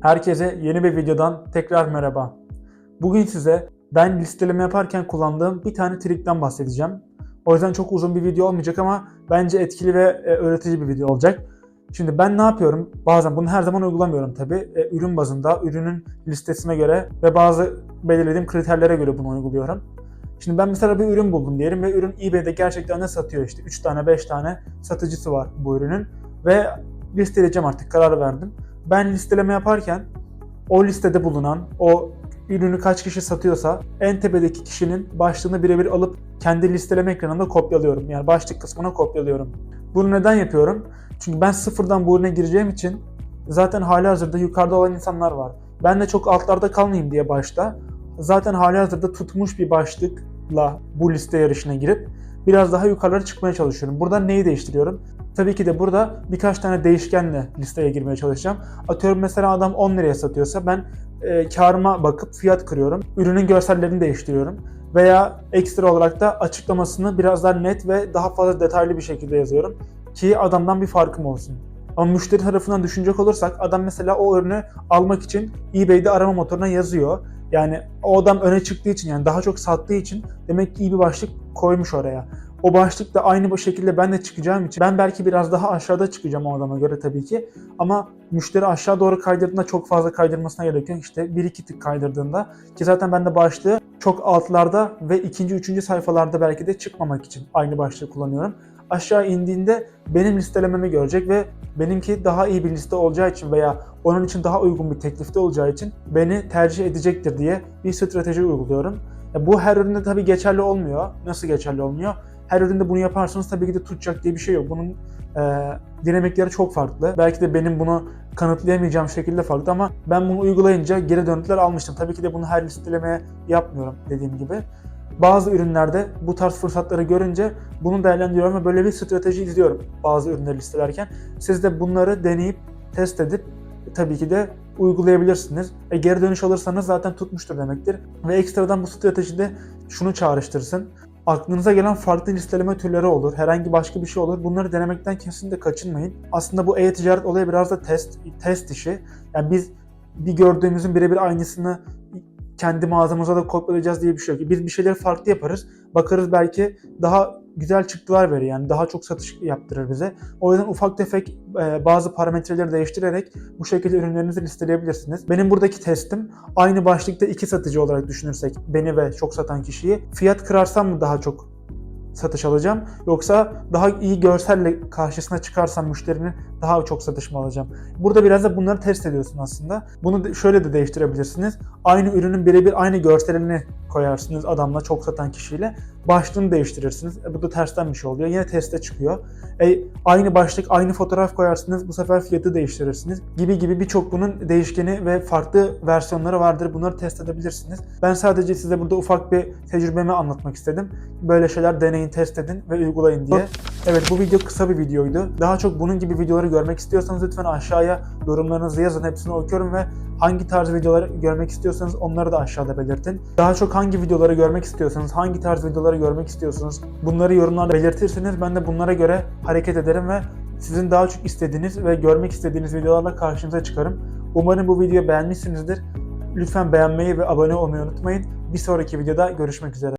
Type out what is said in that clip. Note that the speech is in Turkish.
Herkese yeni bir videodan tekrar merhaba. Bugün size ben listeleme yaparken kullandığım bir tane trikten bahsedeceğim. O yüzden çok uzun bir video olmayacak ama bence etkili ve e, öğretici bir video olacak. Şimdi ben ne yapıyorum? Bazen bunu her zaman uygulamıyorum tabii. E, ürün bazında, ürünün listesine göre ve bazı belirlediğim kriterlere göre bunu uyguluyorum. Şimdi ben mesela bir ürün buldum diyelim ve ürün eBay'de gerçekten de satıyor işte. 3 tane 5 tane satıcısı var bu ürünün ve listeleyeceğim artık karar verdim. Ben listeleme yaparken o listede bulunan o ürünü kaç kişi satıyorsa en tepedeki kişinin başlığını birebir alıp kendi listeleme ekranında kopyalıyorum. Yani başlık kısmına kopyalıyorum. Bunu neden yapıyorum? Çünkü ben sıfırdan bu ürüne gireceğim için zaten hali hazırda yukarıda olan insanlar var. Ben de çok altlarda kalmayayım diye başta zaten hali hazırda tutmuş bir başlıkla bu liste yarışına girip biraz daha yukarılara çıkmaya çalışıyorum. Burada neyi değiştiriyorum? Tabii ki de burada birkaç tane değişkenle listeye girmeye çalışacağım. Atıyorum mesela adam 10 liraya satıyorsa ben e, karıma bakıp fiyat kırıyorum. Ürünün görsellerini değiştiriyorum. Veya ekstra olarak da açıklamasını biraz daha net ve daha fazla detaylı bir şekilde yazıyorum. Ki adamdan bir farkım olsun. Ama müşteri tarafından düşünecek olursak adam mesela o ürünü almak için eBay'de arama motoruna yazıyor. Yani o adam öne çıktığı için yani daha çok sattığı için demek ki iyi bir başlık koymuş oraya. O başlık da aynı bu şekilde ben de çıkacağım için ben belki biraz daha aşağıda çıkacağım o adama göre tabii ki. Ama müşteri aşağı doğru kaydırdığında çok fazla kaydırmasına gerek yok. İşte 1-2 tık kaydırdığında ki zaten ben de başlığı çok altlarda ve ikinci, üçüncü sayfalarda belki de çıkmamak için aynı başlığı kullanıyorum. Aşağı indiğinde benim listelememi görecek ve benimki daha iyi bir liste olacağı için veya onun için daha uygun bir teklifte olacağı için beni tercih edecektir diye bir strateji uyguluyorum. Ya bu her üründe tabii geçerli olmuyor. Nasıl geçerli olmuyor? Her üründe bunu yaparsanız tabii ki de tutacak diye bir şey yok. Bunun e, dinamikleri çok farklı. Belki de benim bunu kanıtlayamayacağım şekilde farklı ama ben bunu uygulayınca geri dönütler almıştım. Tabii ki de bunu her listelemeye yapmıyorum dediğim gibi. Bazı ürünlerde bu tarz fırsatları görünce bunu değerlendiriyorum ve böyle bir strateji izliyorum bazı ürünleri listelerken. Siz de bunları deneyip, test edip tabii ki de uygulayabilirsiniz. E, geri dönüş alırsanız zaten tutmuştur demektir. Ve ekstradan bu stratejide şunu çağrıştırsın. Aklınıza gelen farklı listeleme türleri olur, herhangi başka bir şey olur. Bunları denemekten kesinlikle kaçınmayın. Aslında bu e-ticaret olayı biraz da test, test işi. Yani biz bir gördüğümüzün birebir aynısını kendi mağazamıza da kopyalayacağız diye bir şey yok. Biz bir şeyleri farklı yaparız. Bakarız belki daha güzel çıktılar verir yani daha çok satış yaptırır bize. O yüzden ufak tefek e, bazı parametreleri değiştirerek bu şekilde ürünlerinizi listeleyebilirsiniz. Benim buradaki testim aynı başlıkta iki satıcı olarak düşünürsek beni ve çok satan kişiyi fiyat kırarsam mı daha çok satış alacağım yoksa daha iyi görselle karşısına çıkarsam müşterinin daha çok satış mı alacağım? Burada biraz da bunları test ediyorsun aslında. Bunu şöyle de değiştirebilirsiniz. Aynı ürünün birebir aynı görselini koyarsınız adamla çok satan kişiyle. Başlığını değiştirirsiniz. E, bu da tersten bir şey oluyor. Yine teste çıkıyor. E, aynı başlık, aynı fotoğraf koyarsınız. Bu sefer fiyatı değiştirirsiniz. Gibi gibi birçok bunun değişkeni ve farklı versiyonları vardır. Bunları test edebilirsiniz. Ben sadece size burada ufak bir tecrübemi anlatmak istedim. Böyle şeyler deneyin, test edin ve uygulayın diye. Evet bu video kısa bir videoydu. Daha çok bunun gibi videoları görmek istiyorsanız lütfen aşağıya yorumlarınızı yazın. Hepsini okuyorum ve hangi tarz videoları görmek istiyorsanız onları da aşağıda belirtin. Daha çok hangi videoları görmek istiyorsanız, hangi tarz videoları görmek istiyorsanız bunları yorumlarda belirtirseniz ben de bunlara göre hareket ederim ve sizin daha çok istediğiniz ve görmek istediğiniz videolarla karşınıza çıkarım. Umarım bu videoyu beğenmişsinizdir. Lütfen beğenmeyi ve abone olmayı unutmayın. Bir sonraki videoda görüşmek üzere.